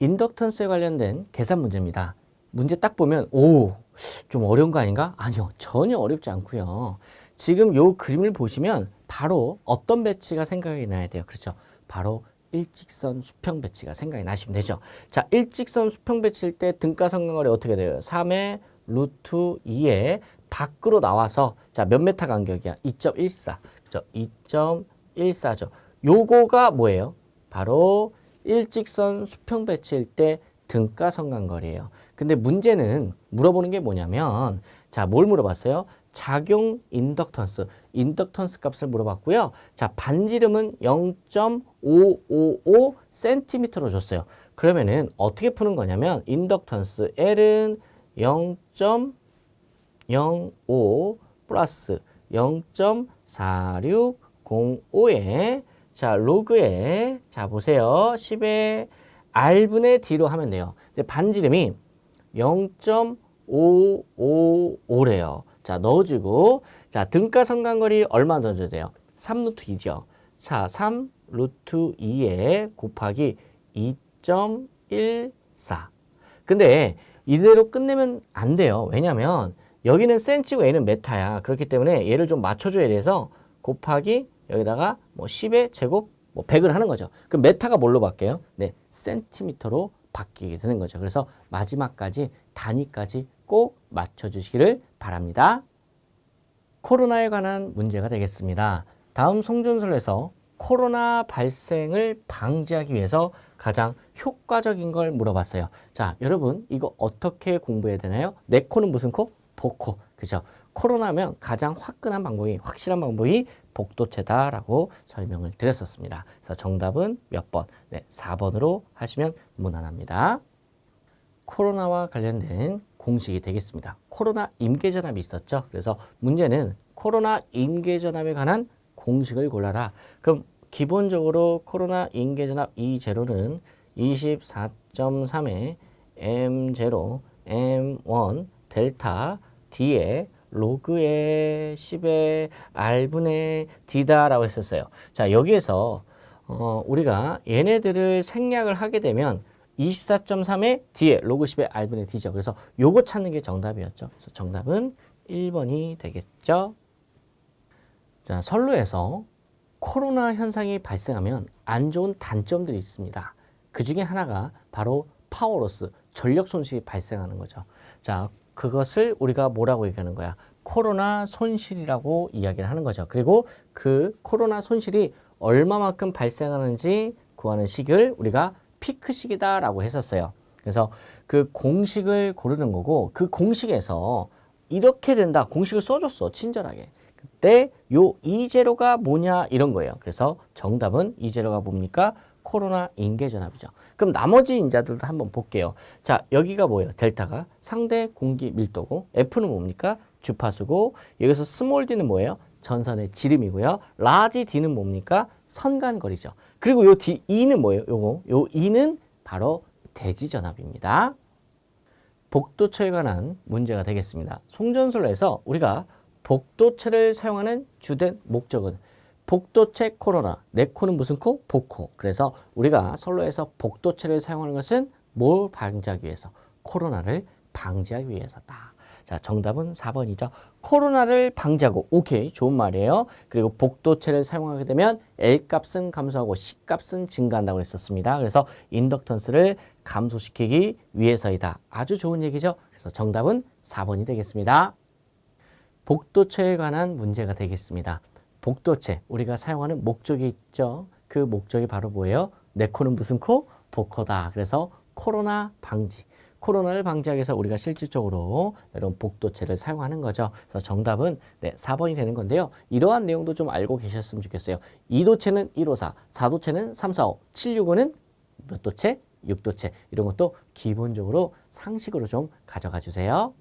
인덕턴스에 관련된 계산 문제입니다. 문제 딱 보면 오, 좀 어려운 거 아닌가? 아니요. 전혀 어렵지 않고요. 지금 요 그림을 보시면 바로 어떤 배치가 생각이 나야 돼요. 그렇죠? 바로 일직선 수평 배치가 생각이 나시면 되죠. 자, 일직선 수평 배치일 때 등가 성간거리 어떻게 돼요? 3의 루트 2에 밖으로 나와서 자, 몇 메타 간격이야? 2.14. 그죠? 2.14죠. 요거가 뭐예요? 바로 일직선 수평 배치일 때 등가 성간거리예요. 근데 문제는 물어보는 게 뭐냐면 자, 뭘 물어봤어요? 작용 인덕턴스, 인덕턴스 값을 물어봤고요. 자, 반지름은 0.555cm로 줬어요. 그러면은 어떻게 푸는 거냐면 인덕턴스 L은 0.05 플러스 0.4605에 자, 로그에 자, 보세요. 10의 R분의 D로 하면 돼요. 이제 반지름이 0.555래요. 자, 넣어주고, 자, 등가 성간거리 얼마 넣어줘야 돼요? 3루트 2죠. 자, 3 루트 2에 곱하기 2.14. 근데 이대로 끝내면 안 돼요. 왜냐면 여기는 센치고 얘는 메타야. 그렇기 때문에 얘를 좀 맞춰줘야 돼서 곱하기 여기다가 뭐 10의 제곱 뭐 100을 하는 거죠. 그럼 메타가 뭘로 바뀌어요? 네, 센티미터로 바뀌게 되는 거죠. 그래서 마지막까지 단위까지 꼭 맞춰주시기를 바랍니다. 코로나에 관한 문제가 되겠습니다. 다음 송전설에서 코로나 발생을 방지하기 위해서 가장 효과적인 걸 물어봤어요. 자, 여러분 이거 어떻게 공부해야 되나요? 내 코는 무슨 코? 복코. 그죠? 코로나면 가장 화끈한 방법이 확실한 방법이 복도체다라고 설명을 드렸었습니다. 그래서 정답은 몇 번? 네, 4번으로 하시면 무난합니다. 코로나와 관련된 공식이 되겠습니다. 코로나 임계전압이 있었죠. 그래서 문제는 코로나 임계전압에 관한 공식을 골라라. 그럼 기본적으로 코로나 임계전압 E0는 24.3의 M0, M1, 델타, D에 로그의 10의 R분의 D다라고 했었어요. 자, 여기에서 어, 우리가 얘네들을 생략을 하게 되면 24.3의 D에 로그 10의 R분의 D죠. 그래서 요거 찾는 게 정답이었죠. 그래서 정답은 1번이 되겠죠. 자, 선로에서 코로나 현상이 발생하면 안 좋은 단점들이 있습니다. 그 중에 하나가 바로 파워로스, 전력 손실이 발생하는 거죠. 자, 그것을 우리가 뭐라고 얘기하는 거야? 코로나 손실이라고 이야기를 하는 거죠. 그리고 그 코로나 손실이 얼마만큼 발생하는지 구하는 시기를 우리가 피크 시기다라고 했었어요. 그래서 그 공식을 고르는 거고 그 공식에서 이렇게 된다. 공식을 써줬어. 친절하게. 그때 요 이제로가 뭐냐 이런 거예요. 그래서 정답은 이제로가 뭡니까? 코로나 인계 전압이죠. 그럼 나머지 인자들도 한번 볼게요. 자, 여기가 뭐예요? 델타가 상대 공기 밀도고 F는 뭡니까? 주파수고 여기서 스몰 d는 뭐예요? 전선의 지름이고요. 라지 d는 뭡니까? 선간거리죠. 그리고 요 D, E는 뭐예요? 요거. 요 E는 바로 대지 전압입니다. 복도체에 관한 문제가 되겠습니다. 송전설에서 우리가 복도체를 사용하는 주된 목적은 복도체 코로나, 내 코는 무슨 코? 복코. 그래서 우리가 선로에서 복도체를 사용하는 것은 뭘 방지하기 위해서? 코로나를 방지하기 위해서다. 자, 정답은 4번이죠. 코로나를 방지하고, 오케이, 좋은 말이에요. 그리고 복도체를 사용하게 되면 L 값은 감소하고 C 값은 증가한다고 했었습니다. 그래서 인덕턴스를 감소시키기 위해서이다. 아주 좋은 얘기죠. 그래서 정답은 4번이 되겠습니다. 복도체에 관한 문제가 되겠습니다. 복도체, 우리가 사용하는 목적이 있죠. 그 목적이 바로 뭐예요? 내 코는 무슨 코? 복코다. 그래서 코로나 방지. 코로나를 방지하기 위해서 우리가 실질적으로 이런 복도체를 사용하는 거죠. 그래서 정답은 네, 4번이 되는 건데요. 이러한 내용도 좀 알고 계셨으면 좋겠어요. 2도체는 154, 4도체는 345, 765는 몇 도체? 6도체. 이런 것도 기본적으로 상식으로 좀 가져가 주세요.